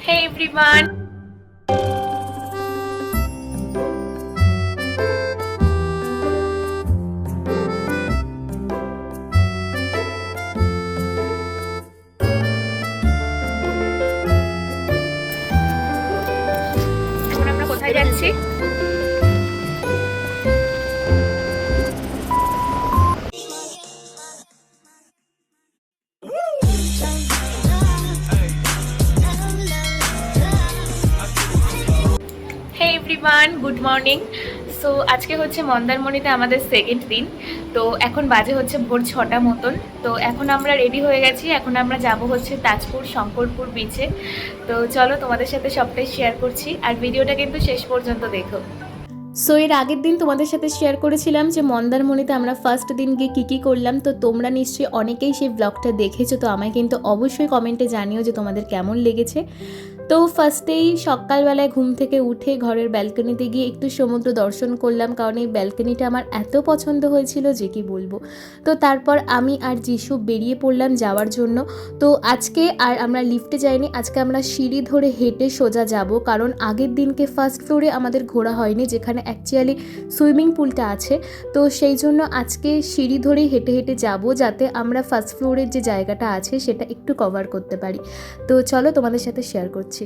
Hey everyone! Morning so আজকে হচ্ছে মন্দারমণিতে আমাদের সেকেন্ড দিন। তো এখন বাজে হচ্ছে ভোর ছটা মতন। তো এখন আমরা রেডি হয়ে গেছি। এখন আমরা যাব হচ্ছে তাজপুর, শঙ্করপুর বিচে তো চলো তোমাদের সাথে সবটাই শেয়ার করছি। আর ভিডিওটা কিন্তু শেষ পর্যন্ত দেখো। সো এর আগের দিন তোমাদের সাথে শেয়ার করেছিলাম যে মন্দারমণিতে আমরা ফার্স্ট দিন গিয়ে কী কী করলাম। তো তোমরা নিশ্চয়ই অনেকেই সেই ব্লগটা দেখেছ। তো আমায় কিন্তু অবশ্যই কমেন্টে জানিও যে তোমাদের কেমন লেগেছে। তো ফার্স্টেই সকালবেলায় ঘুম থেকে উঠে ঘরের ব্যালকনিতে গিয়ে একটু সমুদ্র দর্শন করলাম, কারণ এই ব্যালকনিটা আমার এত পছন্দ হয়েছিল যে কি বলব। তো তারপর আমি আর যিশু বেরিয়ে পড়লাম যাওয়ার জন্য। তো আজকে আর আমরা লিফটে যাইনি, আজকে আমরা সিঁড়ি ধরে হেঁটে সোজা যাব, কারণ আগের দিনকে ফার্স্ট ফ্লোরে আমাদের ঘোরা হয়নি, যেখানে অ্যাকচুয়ালি সুইমিং পুলটা আছে। তো সেই জন্য আজকে সিঁড়ি ধরেই হেঁটে হেঁটে যাব, যাতে আমরা ফার্স্ট ফ্লোরের যে জায়গাটা আছে সেটা একটু কভার করতে পারি। তো চলো তোমাদের সাথে শেয়ার করছি।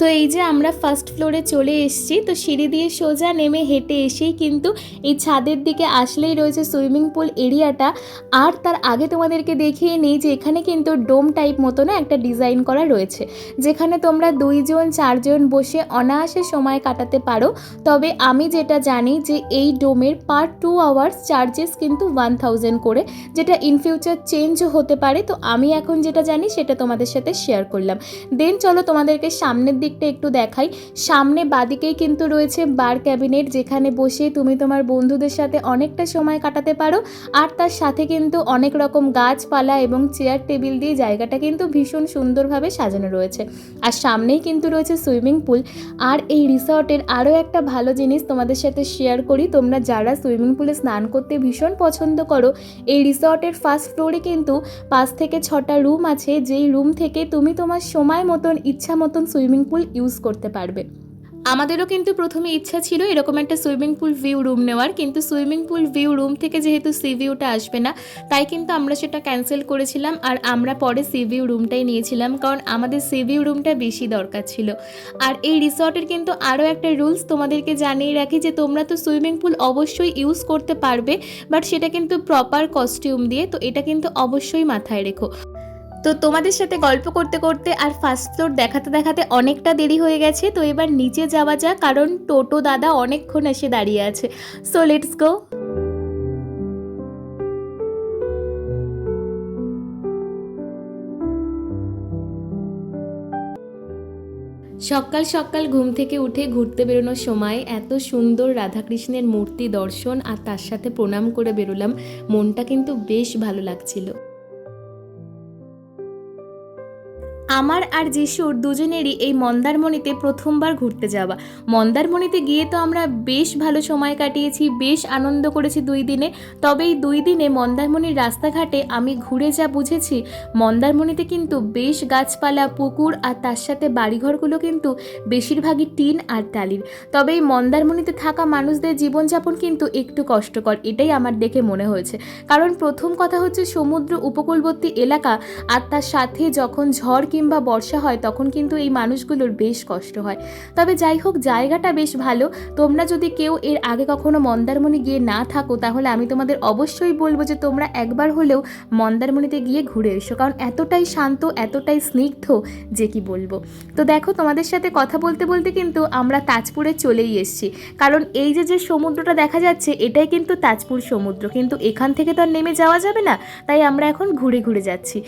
তো এই যে আমরা ফার্স্ট ফ্লোরে চলে এসেছি, তো সিঁড়ি দিয়ে সোজা নেমে হেঁটে এসেই কিন্তু এই ছাদের দিকে আসলেই রয়েছে সুইমিং পুল এরিয়াটা আর তার আগে তোমাদেরকে দেখিয়ে নিই যে এখানে কিন্তু ডোম টাইপ মতো না একটা ডিজাইন করা রয়েছে, যেখানে তোমরা দুইজন, চারজন বসে অনায়াসে সময় কাটাতে পারো। তবে আমি যেটা জানি যে এই ডোমের পার টু আওয়ার্স চার্জেস কিন্তু ওয়ান থাউজেন্ড করে, যেটা ইন ফিউচার চেঞ্জও হতে পারে। তো আমি এখন যেটা জানি সেটা তোমাদের সাথে শেয়ার করলাম। দেন চলো তোমাদেরকে সামনের দিকটা একটু দেখাই। সামনে বাদিকেই কিন্তু রয়েছে বার ক্যাবিনেট, যেখানে বসে তুমি তোমার বন্ধুদের সাথে অনেকটা সময় কাটাতে পারো। আর তার সাথে কিন্তু অনেক রকম গাছপালা এবং চেয়ার টেবিল দিয়ে জায়গাটা কিন্তু ভীষণ সুন্দরভাবে সাজানো রয়েছে। আর সামনেই কিন্তু রয়েছে সুইমিং পুল। আর এই রিসর্টের আরও একটা ভালো জিনিস তোমাদের সাথে শেয়ার করি, তোমরা যারা সুইমিং পুলে স্নান করতে ভীষণ পছন্দ করো, এই রিসর্টের ফার্স্ট ফ্লোরে কিন্তু পাঁচ থেকে ছটা রুম আছে। যেই রুম থেকে তুমি তোমার সময় মতন, ইচ্ছা মতন সুইমিং পুল ইউজ করতে পারবে। আমাদেরও কিন্তু প্রথমে ইচ্ছা ছিল এরকম একটা সুইমিং পুল ভিউ রুম নেওয়ার, কিন্তু সুইমিং পুল ভিউ রুম থেকে যেহেতু সি ভিউটা আসবে না, তাই কিন্তু আমরা সেটা ক্যান্সেল করেছিলাম আর আমরা পরে সি ভিউ রুমটাই নিয়েছিলাম, কারণ আমাদের সি ভিউ রুমটা বেশি দরকার ছিল। আর এই রিসর্টের কিন্তু আরও একটা রুলস তোমাদেরকে জানিয়ে রাখি যে তোমরা তো সুইমিং পুল অবশ্যই ইউজ করতে পারবে বাট সেটা কিন্তু প্রপার কস্টিউম দিয়ে, তো এটা কিন্তু অবশ্যই মাথায় রেখো। তো তোমাদের সাথে গল্প করতে করতে আর ফার্স্ট ফ্লোর দেখাতে দেখাতে অনেকটা দেরি হয়ে গেছে, তো এবার নিচে যাওয়া যাক, কারণ টোটো দাদা অনেকক্ষণ এসে দাঁড়িয়ে আছে। সো লেটস গো সকাল সকাল ঘুম থেকে উঠে ঘুরতে বেরোনোর সময় এত সুন্দর রাধাকৃষ্ণের মূর্তি দর্শন আর তার সাথে প্রণাম করে বেরোলাম, মনটা কিন্তু বেশ ভালো লাগছিল। আমার আর যিশুর দুজনেরই এই মন্দারমণিতে প্রথমবার ঘুরতে যাওয়া। মন্দারমণিতে গিয়ে তো আমরা বেশ ভালো সময় কাটিয়েছি, বেশ আনন্দ করেছি দুই দিনে। তবে এই দুই দিনে মন্দারমণির রাস্তাঘাটে আমি ঘুরে যা বুঝেছি, মন্দারমণিতে কিন্তু বেশ গাছপালা, পুকুর আর তার সাথে বাড়িঘরগুলো কিন্তু বেশিরভাগই টিন আর টালির। তবে এই মন্দারমণিতে থাকা মানুষদের জীবনযাপন কিন্তু একটু কষ্টকর, এটাই আমার দেখে মনে হয়েছে। কারণ প্রথম কথা হচ্ছে সমুদ্র উপকূলবর্তী এলাকা আর তার সাথে যখন ঝড় কিংবা বর্ষা হয়, তখন কিন্তু এই মানুষগুলোর বেশ কষ্ট হয়। তবে যাই হোক, জায়গাটা বেশ ভালো। তোমরা যদি কেউ এর আগে কখনো মন্দারমণি গিয়ে না থাকো, তাহলে আমি তোমাদের অবশ্যই বলব যে তোমরা একবার হলেও মন্দারমণিতে গিয়ে ঘুরে এসো। কারণ এতটাই শান্ত, এতটাই স্নিগ্ধ, যে কি বলব। তো দেখো, তোমাদের সাথে কথা বলতে বলতে কিন্তু আমরা তাজপুরে চলেই এসেছি। কারণ এই যে যে সমুদ্রটা দেখা যাচ্ছে, এটাই কিন্তু তাজপুর সমুদ্র। কিন্তু এখান থেকে তো আর নেমে যাওয়া যাবে না। তাই আমরা এখন ঘুরে ঘুরে যাচ্ছি।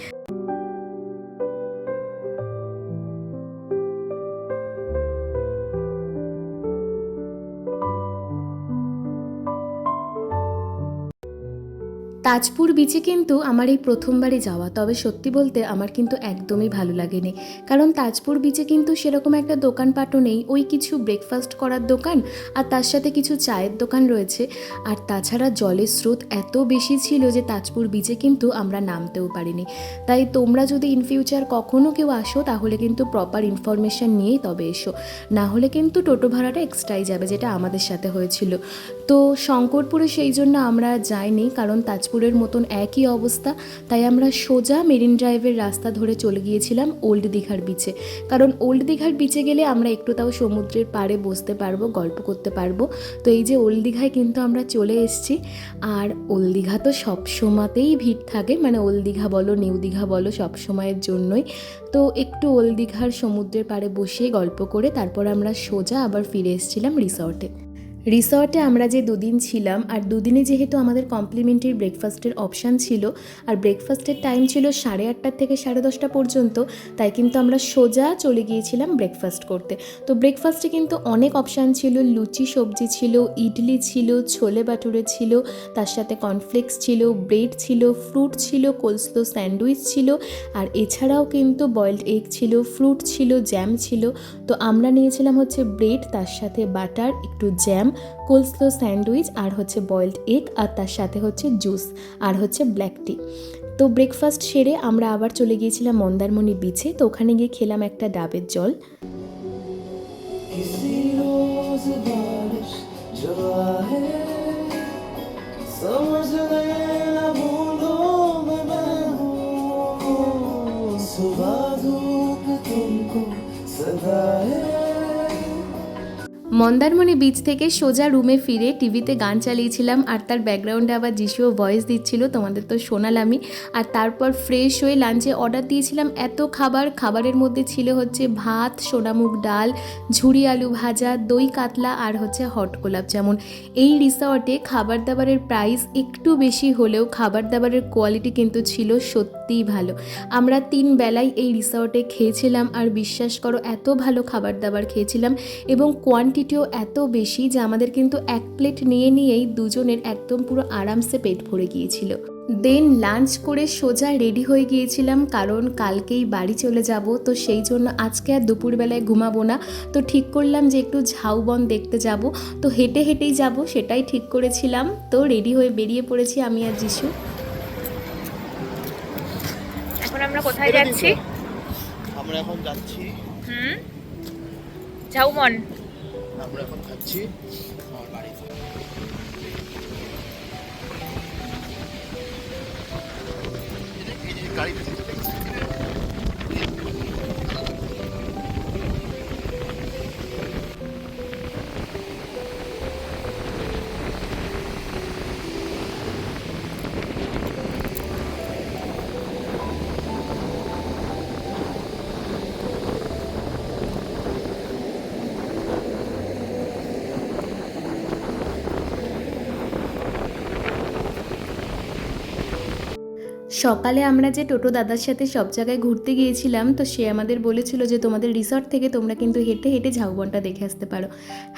তাজপুর বিচে কিন্তু আমার এই প্রথমবারই যাওয়া। তবে সত্যি বলতে আমার কিন্তু একদমই ভালো লাগেনি। কারণ তাজপুর বিচে কিন্তু সেরকম একটা দোকানপাটও নেই। ওই কিছু ব্রেকফাস্ট করার দোকান আর তার সাথে কিছু চায়ের দোকান রয়েছে। আর তাছাড়া জলের স্রোত এত বেশি ছিল যে তাজপুর বিচে কিন্তু আমরা নামতেও পারিনি। তাই তোমরা যদি ইন ফিউচার কখনও কেউ আসো, তাহলে কিন্তু প্রপার ইনফরমেশান নিয়েই তবে এসো। না হলে কিন্তু টোটো ভাড়াটা এক্সট্রাই যাবে, যেটা আমাদের সাথে হয়েছিল। তো শঙ্করপুরে সেই জন্য আমরা যাইনি, কারণ তাজপুরের মতন একই অবস্থা, তাই আমরা সোজা মেরিন ড্রাইভের রাস্তা ধরে চলে গিয়েছিলাম ওল্ড দীঘার বিচে কারণ ওল্ড দীঘার বিচে গেলে আমরা একটু তাও সমুদ্রের পাড়ে বসতে পারব, গল্প করতে পারব। তো এই যে ওল্ড দীঘায় কিন্তু আমরা চলে এসেছি। আর ওল্ড দীঘা তো সব সময়তেই ভিড় থাকে মানে ওল্ড দীঘা বলো, নিউ দীঘা বলো, সব সময়ের জন্যই। তো একটু ওল্ড দীঘার সমুদ্রের পাড়ে বসে গল্প করে তারপর আমরা সোজা আবার ফিরে এসেছিলাম রিসর্টে রিসর্টে আমরা যে দুদিন ছিলাম, আর দুদিনে যেহেতু আমাদের কমপ্লিমেন্টারি ব্রেকফাস্টের অপশান ছিল, আর ব্রেকফাস্টের টাইম ছিল সাড়ে আটটার থেকে সাড়ে দশটা পর্যন্ত, তাই কিন্তু আমরা সোজা চলে গিয়েছিলাম ব্রেকফাস্ট করতে। তো ব্রেকফাস্টে কিন্তু অনেক অপশান ছিল, লুচি সবজি ছিল, ইডলি ছিল, ছোলে বাটুরে ছিল, তার সাথে কর্নফ্লেক্স ছিল ব্রেড ছিল ফ্রুট ছিল কোলস্লো স্যান্ডউইচ ছিল, আর এছাড়াও কিন্তু বয়েলড এগ ছিল ফ্রুট ছিল জ্যাম ছিল। তো আমরা নিয়েছিলাম হচ্ছে ব্রেড তার সাথে বাটার একটু জ্যাম কোলস্লো স্যান্ডউইচ আর হচ্ছে বয়েলড এগ আর তার সাথে হচ্ছে জুস আর হচ্ছে ব্ল্যাক টি তো ব্রেকফাস্ট সেরে আমরা আবার চলে গিয়েছিলাম মন্দারমণি বিচে তো ওখানে গিয়ে খেলাম একটা ডাবের জল किसी रोज बारिश जो आए समझ लेना बूंदों में मैं हूँ सुबह धूप तुमको सदा है মন্দারমণি বিচ থেকে সোজা রুমে ফিরে টিভিতে গান চালিয়েছিলাম আর তার ব্যাকগ্রাউন্ডে আবার যিশুও ভয়েস দিচ্ছিল, তোমাদের তো শোনালামই। আর তারপর ফ্রেশ হয়ে লাঞ্চে অর্ডার দিয়েছিলাম এত খাবার। খাবারের মধ্যে ছিল হচ্ছে ভাত, সোনামুগ ডাল ঝুড়ি আলু ভাজা, দই কাতলা আর হচ্ছে হট গোলাপ যেমন এই রিসর্টে খাবার দাবারের প্রাইস একটু বেশি হলেও খাবার দাবারের কোয়ালিটি কিন্তু ছিল সত্যিই ভালো। আমরা তিন বেলায় এই রিসর্টে খেয়েছিলাম আর বিশ্বাস করো এত ভালো খাবার দাবার খেয়েছিলাম এবং কোয়ান্টিটিও এত বেশি যে আমাদের কিন্তু এক প্লেট নিয়ে নিয়েই দুজনের একদম পুরো আরামসে পেট ভরে গিয়েছিল। দেন লাঞ্চ করে সোজা রেডি হয়ে গিয়েছিলাম কারণ কালকেই বাড়ি চলে যাব, তো সেই জন্য আজকে আর দুপুরবেলায় ঘুমাবো না। তো ঠিক করলাম যে একটু ঝাউবন দেখতে যাব। তো হেঁটে হেঁটেই যাব, সেটাই ঠিক করেছিলাম। তো রেডি হয়ে বেরিয়ে পড়েছি আমি আর যিশু। আমরা কোথায় যাচ্ছি? আমরা এখন যাচ্ছি। হুম? ঝাউমন আমরা এখন যাচ্ছি আমার বাড়িতে গাড়িতে সকালে আমরা যে টোটো দাদার সাথে সব জায়গায় ঘুরতে গিয়েছিলাম, তো সে আমাদের বলেছিল যে তোমাদের রিসর্ট থেকে তোমরা কিন্তু হেঁটে হেঁটে ঝাউবনটা দেখে আসতে পারো।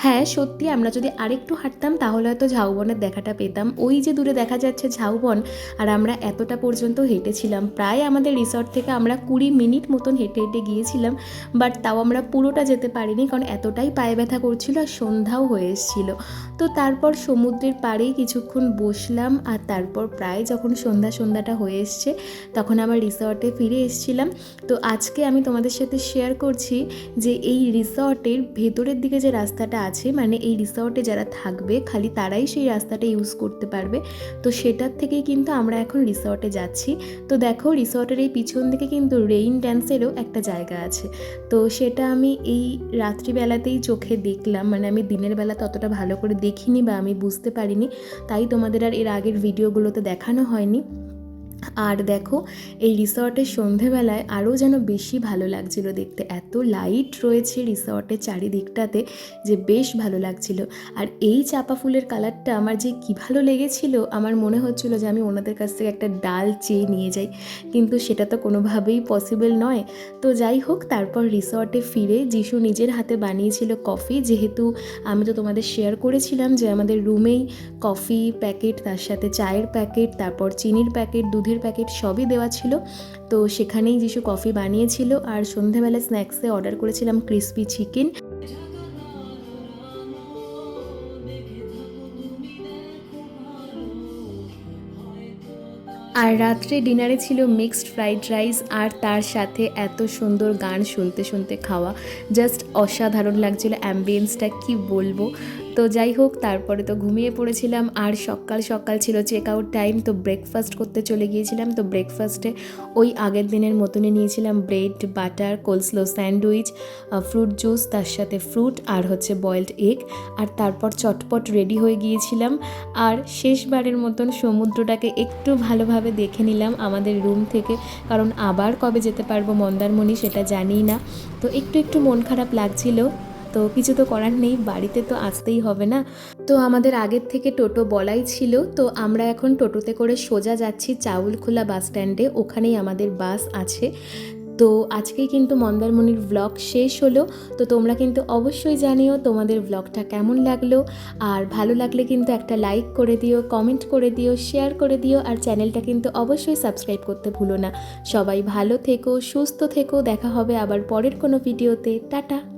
হ্যাঁ সত্যি আমরা যদি আরেকটু হাঁটতাম, তাহলে হয়তো ঝাউবনের দেখাটা পেতাম। ওই যে দূরে দেখা যাচ্ছে ঝাউবন, আর আমরা এতটা পর্যন্ত হেঁটেছিলাম। প্রায় আমাদের রিসর্ট থেকে আমরা কুড়ি মিনিট মতন হেঁটে হেঁটে গিয়েছিলাম বাট তাও আমরা পুরোটা যেতে পারিনি, কারণ এতটাই পায়ে ব্যথা করছিল আর সন্ধ্যাও হয়ে এসেছিল। তো তারপর সমুদ্রের পাড়েই কিছুক্ষণ বসলাম, আর তারপর প্রায় যখন সন্ধ্যা সন্ধ্যাটা হয়ে এসছে। তখন আমার রিসর্টে ফিরে এসেছিলাম। তো আজকে আমি তোমাদের সাথে শেয়ার করছি যে এই রিসর্টের ভেতরের দিকে যে রাস্তাটা আছে মানে এই রিসর্টে যারা থাকবে, খালি তারাই সেই রাস্তাটা ইউজ করতে পারবে। তো সেটার থেকেই কিন্তু আমরা এখন রিসর্টে যাচ্ছি। তো দেখো রিসর্টের এই পিছন দিকে কিন্তু রেইন ড্যান্সেরও একটা জায়গা আছে। তো সেটা আমি এই রাত্রিবেলাতেই চোখে দেখলাম। মানে আমি দিনের বেলা ততটা ভালো করে দেখিনি বা আমি বুঝতে পারিনি। তাই তোমাদের আর এর আগের ভিডিওগুলোতে দেখানো হয়নি। আর দেখো, এই রিসর্টের সন্ধেবেলায় আরও যেন বেশি ভালো লাগছিল দেখতে। এত লাইট রয়েছে রিসর্টের চারিদিকটাতে যে বেশ ভালো লাগছিল। আর এই চাপা ফুলের কালারটা আমার যে কী ভালো লেগেছিল, আমার মনে হচ্ছিল যে আমি ওনাদের কাছ থেকে একটা ডাল চেয়ে নিয়ে যাই। কিন্তু সেটা তো কোনোভাবেই পসিবল নয়। তো যাই হোক, তারপর রিসর্টে ফিরে যিশু নিজের হাতে বানিয়েছিল কফি যেহেতু আমি তো তোমাদের শেয়ার করেছিলাম যে আমাদের রুমেই কফি প্যাকেট তার সাথে চায়ের প্যাকেট তারপর চিনির প্যাকেট দুধের প্যাকেট সবই দেওয়া ছিল। তো সেখানেই যিশু কফি বানিয়েছিল আর সন্ধ্যাবেলা স্ন্যাক্সে অর্ডার করেছিলাম ক্রিসপি চিকেন আর রাত্রে ডিনারে ছিল মিক্সড ফ্রাইড রাইস আর তার সাথে এত সুন্দর গান শুনতে শুনতে খাওয়া। জাস্ট অসাধারণ লাগছিল অ্যাম্বিয়েন্সটা কি বলব? তো যাই হোক, তারপরে তো ঘুমিয়ে পড়েছিলাম। আর সকাল সকাল ছিল চেক আউট টাইম তো ব্রেকফাস্ট করতে চলে গিয়েছিলাম। তো ব্রেকফাস্টে ওই আগের দিনের মতনই নিয়েছিলাম bread butter coleslaw sandwich fruit juice তার সাথে ফ্রুট আর হচ্ছে বয়েলড এগ আর তারপর চটপট রেডি হয়ে গিয়েছিলাম। আর শেষবারের মতন সমুদ্রটাকে একটু ভালোভাবে দেখে নিলাম আমাদের রুম থেকে। কারণ আবার কবে যেতে পারব মন্দারমণি সেটা জানি না। তো একটু একটু মন খারাপ লাগছিল। তো কিছু তো করার নেই, বাড়িতে তো আসতেই হবে না। তো আমাদের আগের থেকে টোটো বলাই ছিল, তো আমরা এখন টোটোতে করে সোজা যাচ্ছি চাউলখোলা বাস স্ট্যান্ডে, ওখানেই আমাদের বাস আছে। তো আজকেই কিন্তু মন্দারমণির ব্লগ শেষ হলো, তো তোমরা কিন্তু অবশ্যই জানিও তোমাদের ব্লগটা কেমন লাগল। আর ভালো লাগলে কিন্তু একটা লাইক করে দিও কমেন্ট করে দিও শেয়ার করে দিও, আর চ্যানেলটা কিন্তু অবশ্যই সাবস্ক্রাইব করতে ভুলো না। সবাই ভালো থেকো, সুস্থ থেকো, দেখা হবে আবার পরের কোনো ভিডিওতে টাটা!